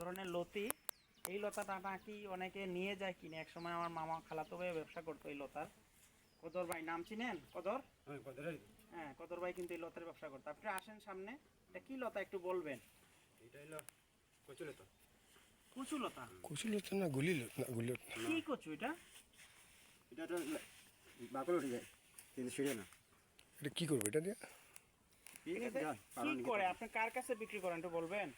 ধরনের লতি এই লতাটা নাকি অনেকে নিয়ে যায় কিনে। এক সময় আমার মামা খালাতো ভাই ব্যবসা করতো এই লতার। কদর ভাই নাম চিনেন? কদর? হ্যাঁ হ্যাঁ কদর ভাই কিন্তু এই লতার ব্যবসা করতো। আপনি আসেন সামনে এটা কি লতা একটু বলবেন? এটা হলো কুচু লতা। কচু লতা? না গুলি লত- না গুলি লতা। কি কচু এটা? এটা তো বাকল উঠে যায় কিন্তু ছিঁড়ে না। এটা কি করব এটা দিয়ে? ঠিক আছে কি করে? আপনি কার কাছে বিক্রি করেন একটু বলবেন?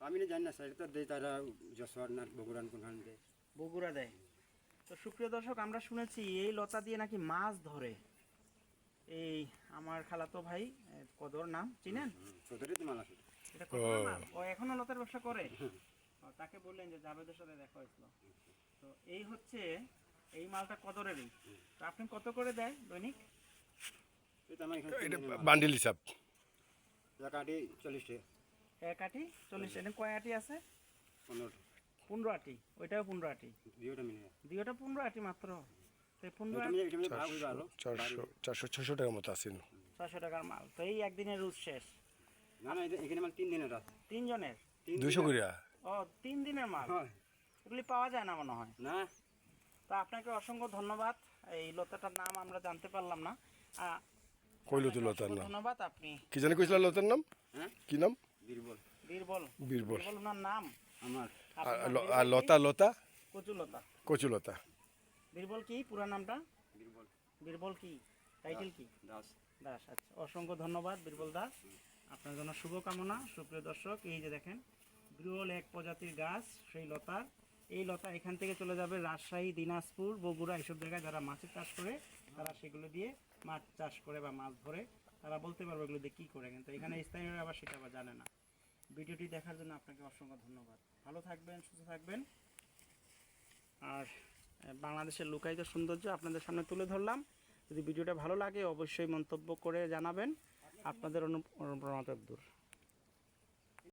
আমি না জানি না স্যার তো দেয় তারা যশোর না বগুড়ান কোনখান দেয়। বগুড়া দেয়। তো সুপ্রিয় দর্শক আমরা শুনেছি এই লতা দিয়ে নাকি মাছ ধরে। এই আমার খালাতো ভাই কদর নাম চিনেন? চৌধুরী তো মাল আছে। এটা কদর মাল? ও এখনও লতার ব্যবসা করে? তাকে বললেন যে জাভেদের সাথে দেখা হয়েছিল। তো এই হচ্ছে এই মালটা কদরেরই। তো আপনি কত করে দেয় দৈনিক? এটা। বান্ডিল হিসাব। এটা কাটি চল্লিশ টাকা। এক আটি চল্লিশ এটা কয় আটি আছে? পনেরো পনেরো আটি ওইটাও পনেরো আটি। দুইটা পনেরো আটি মাত্র। চারশো ছশো টাকার মতো আছে ছয়শো টাকার মাল। তো এই একদিনের রুজ শেষ। না না এখানে মাল তিন দিনের তিন ও তিন দিনের মাল? এগুলি পাওয়া যায় না মনে হয়? না। তো আপনাকে অসংখ্য ধন্যবাদ। এই লতাটার নাম আমরা জানতে পারলাম না। আহ, কইল তো লতার নাম। ধন্যবাদ। আপনি কি জানি কইছিল লতার নাম? হ্যাঁ? কি নাম? বীরবল। বীরবল। বীরবল। বীরবল ওনার নাম? আমার। আর? লতা লতা? কচুলতা। কচুলতা। বীরবল কি? পুরো নামটা? বীরবল। বীরবল কি? টাইটেল কি? দাস। দাস। আচ্ছা। অসংখ্য ধন্যবাদ বীরবল দাস আপনার জন্য শুভকামনা সুপ্রিয় দর্শক। এই যে দেখেন বিরল এক প্রজাতির গাছ সেই লতা এই লতা এখান থেকে চলে যাবে রাজশাহী, দিনাজপুর, বগুড়া, এইসব জায়গায় যারা মাছের চাষ করে, তারা সেগুলো দিয়ে মাছ চাষ করে বা মাছ ধরে, তারা বলতে পারবে এগুলো দিয়ে কী করে কিন্তু। এখানে স্থানীয়রা আবার সেটা আবার জানে না। ভিডিওটি দেখার জন্য আপনাকে অসংখ্য ধন্যবাদ। ভালো থাকবেন, সুস্থ থাকবেন। আর বাংলাদেশের লুকায়িত সৌন্দর্য আপনাদের সামনে তুলে ধরলাম। যদি ভিডিওটা ভালো লাগে, অবশ্যই মন্তব্য করে জানাবেন। আপনাদের অনুপ্রণাত দূর।